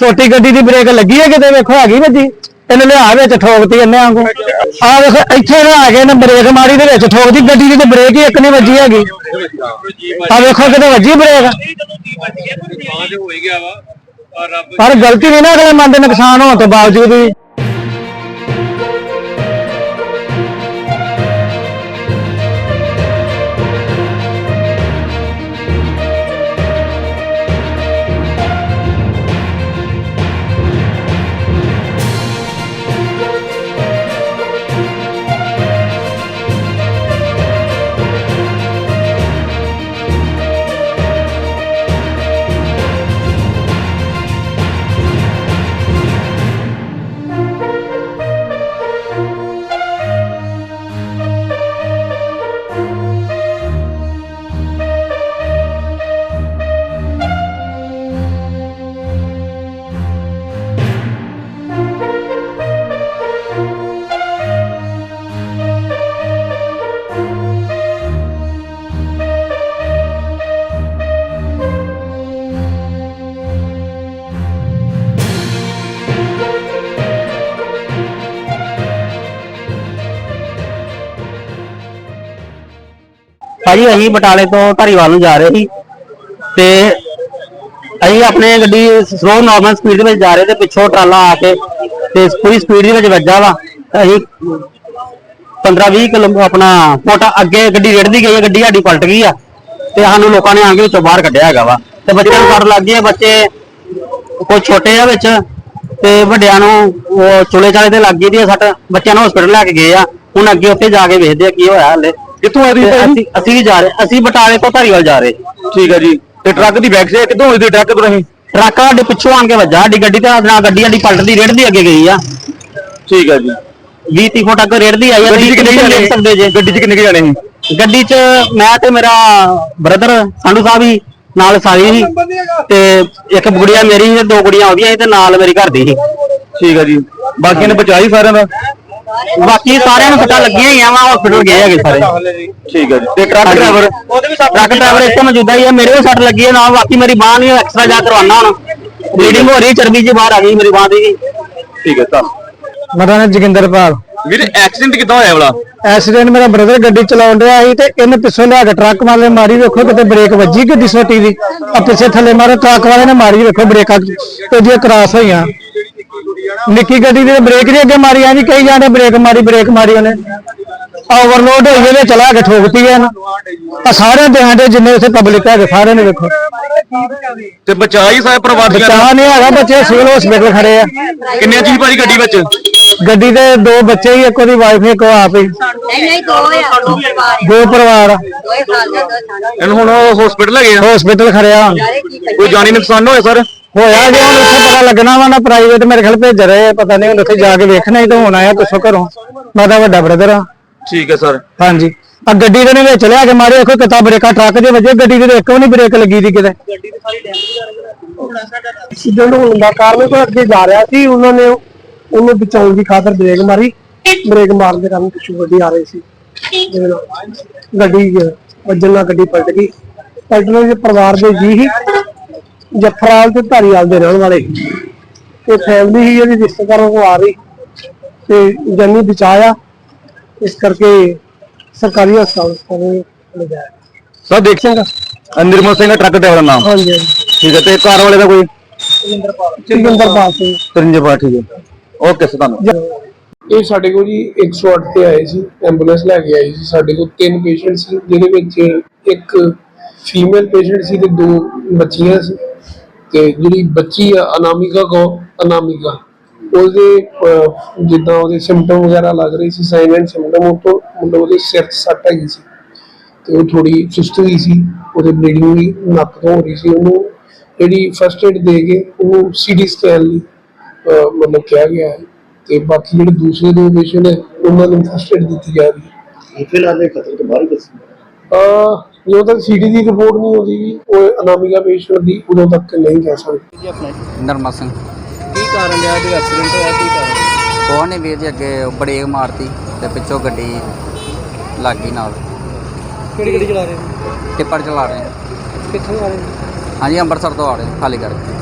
ਛੋਟੀ ਗੱਡੀ ਦੀ ਬ੍ਰੇਕ ਲੱਗੀ ਹੈ ਕਿਤੇ? ਵੇਖੋ ਹੈਗੀ ਵੱਜੀ ਇਹਨੇ ਲਿਆ ਵਿੱਚ ਠੋਕਤੀ ਇਹਨੇ ਆਂਗੂ ਆ ਵੇਖੋ ਇੱਥੇ ਨਾ ਆ ਗਏ ਨੇ ਬ੍ਰੇਕ ਮਾਰੀ ਦੇ ਵਿੱਚ। ਠੋਕਦੀ ਗੱਡੀ ਦੀ ਤੇ ਬ੍ਰੇਕ ਹੀ ਇੱਕ ਨਹੀਂ ਵੱਜੀ ਹੈਗੀ। ਆ ਵੇਖੋ ਕਿਤੇ ਵੱਜੀ ਬ੍ਰੇਕ। ਪਰ ਗਲਤੀ ਨਹੀਂ ਨਾ ਅਗਲੇ ਮੰਨਦੇ ਨੁਕਸਾਨ ਹੋਣ ਤੋਂ ਬਾਵਜੂਦ ਵੀ। ਭਾਜੀ, ਅਸੀਂ ਬਟਾਲੇ ਤੋਂ ਧਾਰੀਵਾਲ ਨੂੰ ਜਾ ਰਹੇ ਸੀ ਤੇ ਅਸੀਂ ਆਪਣੇ ਗੱਡੀ ਸਲੋ ਨਾਰਮਲ ਸਪੀਡ ਦੇ ਵਿੱਚ ਜਾ ਰਹੇ ਤੇ ਪਿੱਛੋਂ ਟਰਾਲਾ ਆ ਕੇ ਤੇ ਪੂਰੀ ਸਪੀਡ ਦੇ ਵਿੱਚ ਵੱਜਾ ਵਾ। ਅਸੀਂ 15-20 ਕਿਲੋ ਆਪਣਾ ਫੁੱਟ ਅੱਗੇ ਗੱਡੀ ਰੇੜਦੀ ਗਈ ਹੈ, ਗੱਡੀ ਸਾਡੀ ਪਲਟ ਗਈ ਆ ਤੇ ਸਾਨੂੰ ਲੋਕਾਂ ਨੇ ਆ ਕੇ ਵਿੱਚੋਂ ਬਾਹਰ ਕੱਢਿਆ ਹੈਗਾ ਵਾ। ਤੇ ਬੱਚਿਆਂ ਨੂੰ ਸੱਟ ਲੱਗ ਗਈ ਬੱਚੇ ਕੋਈ ਛੋਟੇ ਆ ਵਿੱਚ ਤੇ ਵੱਡਿਆਂ ਨੂੰ ਉਹ ਚੁਲੇ ਚਾਲੇ ਤੇ ਲੱਗ ਗਈ ਦੀ ਸੱਟ। ਬੱਚਿਆਂ ਨੂੰ ਹਸਪੀਟਲ ਲੈ ਕੇ ਗਏ ਆ। ਹੁਣ ਅੱਗੇ ਉੱਥੇ ਜਾ ਕੇ ਵੇਖਦੇ ਆ ਕੀ ਹੋਇਆ ਹਲੇ। ਕਿੱਥੋਂ ਆ ਰਹੀ ਭਾਈ? ਅਸੀਂ ਅਸੀਂ ਵੀ ਜਾ ਰਹੇ ਅਸੀਂ ਬਟਾਲੇ ਤੋਂ ਧਾਰੀਵਾਲ ਜਾ ਰਹੇ। ਠੀਕ ਹੈ ਜੀ। ਤੇ ਟਰੱਕ ਦੀ ਬੈਕ ਸੇ ਕਿੱਥੋਂ ਹੋਈ ਦੀ ਟਰੱਕ ਤੋਂ ਨਹੀਂ? ਟਰੱਕ ਸਾਡੇ ਪਿੱਛੋਂ ਆਣ ਕੇ ਵੱਜਾ। ਸਾਡੀ ਗੱਡੀ ਤੇ ਨਾਲ ਗੱਡੀ ਸਾਡੀ ਪਲਟਦੀ ਰੇੜਦੀ ਅੱਗੇ ਗਈ ਆ। ਠੀਕ ਹੈ ਜੀ। 20 30 ਫੁੱਟ ਅੱਗੇ ਰੇੜਦੀ ਆਈ ਆ ਗੱਡੀ 'ਚ ਕਿੰਨੇ ਤੁਸੀਂ ਜਾਣੇ? ਦੇਖ ਸਕਦੇ ਜੇ। ਗੱਡੀ 'ਚ ਕਿੰਨੇ ਕੁ ਜਾਣੇ ਸੀ? ਗੱਡੀ 'ਚ ਮੈਂ ਤੇ ਮੇਰਾ ਬ੍ਰਦਰ ਸੰਧੂ ਸਾਹਿਬ ਹੀ ਨਾਲ ਸਾਰੀ ਸੀ। ਤੇ ਇੱਕ ਗੁੜੀਆ ਮੇਰੀ ਸੀ ਤੇ ਦੋ ਗੁੜੀਆਂ ਉਹਦੀਆਂ ਸੀ ਤੇ ਨਾਲ ਮੇਰੀ ਘਰ ਦੀ ਸੀ। ਠੀਕ ਹੈ ਜੀ। ਬਾਕੀਆਂ ਨੇ ਬਚਾਈ ਸਾਰਿਆਂ ਦਾ? ਬਾਕੀ ਸਾਰਿਆਂ ਨੂੰ ਪਤਾ ਲੱਗੀਆਂ ਹੀ ਆ ਵਾ ਹਸਪੀਟਲ ਗਏ ਹੈਗੇ ਸਾਰੇ। ਠੀਕ ਹੈ ਜੀ। ਤੇ ਟਰੱਕ ਡਰਾਈਵਰ ਟਰੱਕ ਡਰਾਈਵਰ ਇੱਥੇ ਮੌਜੂਦਾ ਹੀ ਆ ਮੇਰੇ ਵੀ ਸੱਟ ਲੱਗੀ ਹੈ ਨਾਲ ਬਾਕੀ ਮੇਰੀ ਬਾਹ ਨਹੀਂ ਐਕਸਟਰਾ ਜਾ ਕਰਵਾਉਣਾ ਹੁਣ। ਬਲੀਡਿੰਗ ਹੋ ਰਹੀ ਚਰਬੀ ਜੀ ਬਾਹਰ ਆ ਗਈ ਮੇਰੀ ਬਾਹ ਦੀ। ਠੀਕ ਹੈ ਤਾਂ ਮੇਰਾ ਨਾਮ ਜੋਗਿੰਦਰਪਾਲ ਵੀਰੇ ਐਕਸੀਡੈਂਟ ਕਿੱਦਾਂ ਹੋਇਆ ਵਾਲਾ? ਐਕਸੀਡੈਂਟ ਮੇਰਾ ਬ੍ਰਦਰ ਗੱਡੀ ਚਲਾਉਣ ਡਿਆ ਸੀ ਤੇ ਇਹਨੇ ਪਿੱਛੋਂ ਲਿਆ ਕੇ ਟਰੱਕ ਵਾਲੇ ਨੇ ਮਾਰੀ ਵੇਖੋ ਕਿਤੇ ਬ੍ਰੇਕ ਵੱਜੀ ਗੱਡੀ ਛੋਟੀ ਦੀ। ਆ ਪਿੱਛੇ ਥੱਲੇ ਮਾਰੇ ਟਰੱਕ ਵਾਲੇ ਨੇ ਮਾਰੀ ਵੇਖੋ ਬ੍ਰੇਕਾਂ ਤੇ ਜੇ ਕ੍ਰਾਸ ਹੋਈਆਂ। ਨਿੱਕੀ ਗੱਡੀ ਦੀ ਬ੍ਰੇਕ ਨਹੀਂ ਅੱਗੇ ਮਾਰੀ ਆਂਦੀ ਕਈ ਜਾਂਦੇ ਬ੍ਰੇਕ ਮਾਰੀ ਬ੍ਰੇਕ ਮਾਰੀ ਉਹਨੇ। ਓਵਰਲੋਡ ਹੋਈ ਇਹਦੇ ਚਲਾ ਕੇ ਠੋਕਤੀ ਐ ਆ ਸਾਰੇ ਦਿਹਾਂ ਦੇ ਜਿੰਨੇ ਉੱਥੇ ਪਬਲਿਕ ਹੈਗੇ ਸਾਰਿਆਂ ਨੇ ਵੇਖੋ। ਤੇ ਬਚਾਈ ਸਾਰੇ ਪਰਿਵਾਰ ਦੀਆਂ ਬਚਾ ਨਹੀਂ ਹੈਗਾ ਬੱਚੇ ਸਿਵਲ ਹਸਪੀਟਲ ਖੜੇ ਆ। ਕਿੰਨੇ ਜੀ ਭਾਜੀ ਗੱਡੀ ਵਿੱਚ? ਗੱਡੀ ਦੇ ਦੋ ਬੱਚੇ ਹੀ ਇੱਕ ਉਹਦੀ ਵਾਈਫ ਇੱਕ ਉਹ ਆਪ ਹੀ। ਨਹੀਂ ਨਹੀਂ ਦੋ ਆ। ਦੋ ਪਰਿਵਾਰ ਦੋ ਪਰਿਵਾਰ ਇਹਨੂੰ ਹੁਣ ਹਸਪੀਟਲ ਲੈ ਗਏ ਆ? ਹਸਪੀਟਲ ਖੜਿਆ ਸਾਰੇ ਕੋਈ ਜਾਨੀ ਨੁਕਸਾਨ ਹੋਇਆ ਸਰ? ਹੋਇਆ ਜੇ ਹੁਣ ਉੱਥੇ ਪਤਾ ਲੱਗਣਾ ਵਾ ਨਾ ਪ੍ਰਾਈਵੇਟ ਮੇਰੇ ਖਿਆਲ ਭੇਜ ਰਹੇ ਆ ਪਤਾ ਨਹੀਂ ਹੁਣ ਉੱਥੇ ਜਾ ਕੇ ਵੇਖਣਾ ਹੀ ਤਾਂ ਹੋਣਾ ਆ ਪਿੱਛੋਂ ਘਰੋਂ। ਮੈਂ ਤਾਂ ਵੱਡਾ ਬ੍ਰਦਰ ਆ। ਠੀਕ ਹੈ ਸਰ। ਹਾਂਜੀ। ਆ ਗੱਡੀ ਦੇ ਨੇ ਵਿੱਚ ਲਿਆ ਕੇ ਮਾਰੇ ਦੇਖੋ ਕਿਤਾ ਬ੍ਰੇਕਾਂ ਟਰੱਕ ਦੇ ਵਜੇ ਗੱਡੀ ਦੇ ਇੱਕ ਵੀ ਨਹੀਂ ਬ੍ਰੇਕ ਲੱਗੀ ਦੀ ਕਿਤੇ। ਐਕਸੀਡੈਂਟ ਹੋਣ ਦਾ ਕਾਰਨ ਕੋਈ ਅੱਗੇ ਜਾ ਰਿਹਾ ਸੀ ਉਹਨਾਂ ਨੇ ਉਹਨੂੰ ਬਚਾਉਣ ਦੀ ਖਾਤਰ ਬ੍ਰੇਕ ਮਾਰੀ। ਬ੍ਰੇਕ ਮਾਰਨ ਦੇ ਕਾਰਨ ਪਿੱਛੋਂ ਗੱਡੀ ਆ ਰਹੀ ਸੀ। ਗੱਡੀ ਵੱਜਣ ਨਾਲ ਗੱਡੀ ਪਲਟ ਗਈ। ਪਲਟਣ ਦੇ ਪਰਿਵਾਰ ਦੇ ਜੀ ਹੀ ਜਫਰਾਲ ਤੇ ਧਾਰੀਵਾਲ ਦੇ ਰਹਿਣ ਵਾਲੇ। ਤੇ ਫੈਮਿਲੀ ਹੀ ਇਹਦੀ ਰਿਸ਼ਤੇਦਾਰਾਂ ਕੋ ਆ ਰਹੀ। ਤੇ ਜਾਨੀ ਬਚਾਇਆ। ਇਸ ਕਰਕੇ ਸਰਕਾਰੀ ਹਸਪਤਾਲ ਕੋਲ ਲਿਜਾਇਆ। ਸਰ ਦੇਖ ਚੰਗਾ ਨਿਰਮਲ ਸਿੰਘ ਦਾ ਟਰੱਕ ਡਰਾਈਵਰ ਦਾ ਨਾਮ। ਹਾਂਜੀ ਹਾਂਜੀ। ਠੀਕ ਹੈ ਤੇ ਕਾਰ ਵਾਲੇ ਦਾ ਕੋਈ? ਜੋਗਿੰਦਰਪਾਲ ਸਿੰਘ। ਤਰਿੰਜਪਾ ਠੀਕ ਹੈ। ਓਕੇ ਸਰ ਤੁਹਾਨੂੰ ਇਹ ਸਾਡੇ ਕੋਲ ਜੀ 108 ਤੇ ਆਏ ਸੀ ਐਂਬੂਲੈਂਸ ਲੈ ਕੇ ਆਈ ਸੀ। ਸਾਡੇ ਕੋਲ ਤਿੰਨ ਪੇਸ਼ੈਂਟ ਸੀ ਜਿਹਦੇ ਵਿੱਚ ਇੱਕ ਫੀਮੇਲ ਪੇਸ਼ੈਂਟ ਸੀ ਤੇ ਦੋ ਬੱਚੀਆਂ ਸੀ। ਤੇ ਜਿਹੜੀ ਬੱਚੀ ਆ ਅਨਾਮਿਕਾ ਕੋ ਅਨਾਮਿਕਾ। ਉਹਦੇ ਜਿੱਦਾਂ ਉਹਦੇ ਸਿੰਪਟਮ ਵਗੈਰਾ ਲੱਗ ਰਹੇ ਸੀ ਸਾਈਨ ਐਂਡ ਸਿੰਪਟਮ ਉਹ ਤੋਂ ਮਤਲਬ ਉਹਦੇ ਸਿਰ 'ਚ ਸੱਟ ਹੈਗੀ ਸੀ। ਤੇ ਉਹ ਥੋੜੀ ਸੁਸਤ ਗਈ ਸੀ ਉਹਦੇ ਬਲੀਡਿੰਗ ਵੀ ਨੱਕ ਤੋਂ ਹੋ ਰਹੀ ਸੀ। ਉਹਨੂੰ ਜਿਹੜੀ ਫਰਸਟ ਏਡ ਦੇ ਕੇ ਉਹਨੂੰ ਸੀਟੀ ਸਕੈਨ ਲਈ ਮਤਲਬ ਕਿਹਾ ਗਿਆ ਹੈ। ਤੇ ਬਾਕੀ ਜਿਹੜੇ ਦੂਸਰੇ ਦੋ ਪੇਸ਼ੈਂਟ ਹੈ ਉਹਨਾਂ ਨੂੰ ਫਸਟ ਏਡ ਦਿੱਤੀ ਜਾ ਰਹੀ ਹੈ। ਫਿਲਹਾਲ ਇਹ ਖਤਰੇ ਤੋਂ ਬਾਹਰ ਦੱਸੀ ਅਹ ਜਦੋਂ ਤੱਕ ਸੀਡੀ ਦੀ ਰਿਪੋਰਟ ਨਹੀਂ ਆਉਂਦੀ ਉਹ ਅਨਾਮਿਕਾ ਪੇਸ਼ੈਂਟ ਦੀ ਉਦੋਂ ਤੱਕ ਨਹੀਂ ਕਹਿ ਸਕਦੇ। ਨਰਮਾ ਸਿੰਘ। ਕੀ ਕਾਰਨ ਰਿਹਾ ਜੋ ਐਕਸੀਡੈਂਟ ਹੋਇਆ ਕੀ ਕਾਰਨ ਕੋਹ ਨੇ ਵੀਰ ਜੀ ਅੱਗੇ ਬ੍ਰੇਕ ਮਾਰਤੀ ਤੇ ਪਿੱਛੋਂ ਗੱਡੀ ਲੱਗ ਗਈ ਨਾਲ। ਕਿਹੜੀ ਗੱਡੀ ਚਲਾ ਰਹੇ ਹੋ? ਟਿੱਪਰ ਚਲਾ ਰਹੇ ਹਾਂ। ਕਿੱਥੋਂ ਆ ਰਹੇ ਹਾਂਜੀ ਅੰਮ੍ਰਿਤਸਰ ਤੋਂ ਆ ਰਹੇ ਖਾਲੀ ਕਰਕੇ।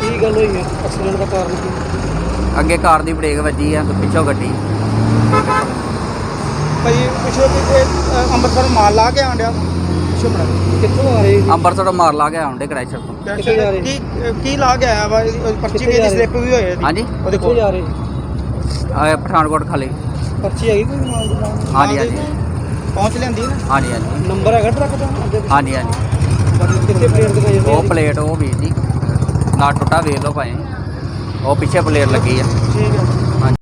ਕੀ ਗੱਲ ਹੋਈ ਹੈ? ਐਕਸੀਡੈਂਟ ਦਾ ਕਾਰਨ ਕੀ? ਅੱਗੇ ਕਾਰ ਦੀ ਬ੍ਰੇਕ ਵੱਜੀ ਆ ਤੇ ਪਿੱਛੋਂ ਗੱਡੀ। ਭਾਈ ਪਿਛਲੇ ਪਿਛੇ ਅੰਮ੍ਰਿਤਸਰ ਮਾਲ ਲਾ ਕੇ ਆਂਡਿਆ ਪਿੱਛੋਂ ਬੜਾ। ਕਿੱਥੋਂ ਆ ਰਹੇ ਅੰਮ੍ਰਿਤਸਰੋਂ ਮਾਰ ਲਾ ਕੇ ਆਉਂਦੇ ਕ੍ਰੈਸ਼ਰ ਤੋਂ। ਕਿੱਥੇ ਜਾ ਰਹੇ? ਕੀ ਕੀ ਲਾ ਕੇ ਆਇਆ ਵਾ? ਇਹਦੀ- ਪਰਚੀ ਕਿੱਥੇ ਵੀ ਜਾ ਇਹਦੀ ਰਹੇ? ਸਲਿੱਪ ਵੀ ਹੋਈ ਇਹਦੀ? ਹਾਂਜੀ। ਉਹਦੇ ਕੋਲ। ਜਾ ਰਹੇ? ਆਹ ਪਠਾਨਕੋਟ ਖਾਲੀ। ਪਰਚੀ ਹੈਗੀ ਕੋਈ ਮਾਲ ਦੀ? ਨਾਲ? ਹਾਂਜੀ ਹਾਂਜੀ। ਪਹੁੰਚ ਲੈਂਦੀ ਨਾ। ਹਾਂਜੀ ਹਾਂਜੀ। ਨੰਬਰ ਹੈਗਾ ਟਰੱਕ ਦਾ ਅੱਗੇ ਹਾਂਜੀ ਹਾਂਜੀ। ਕਿੱਥੇ ਪਲੇਟ ਦਿਖਾਈ ਜਾਂਦੀ ਉਹ ਪਲੇਟ ਉਹ ਵੀਰ ਜੀ। ਨਾ ਟੁੱਟਾ ਵੇਖ ਲਓ ਭਾਈ ਉਹ ਪਿੱਛੇ ਪਲੇਟ ਲੱਗੀ ਆ। ਠੀਕ ਹੈ।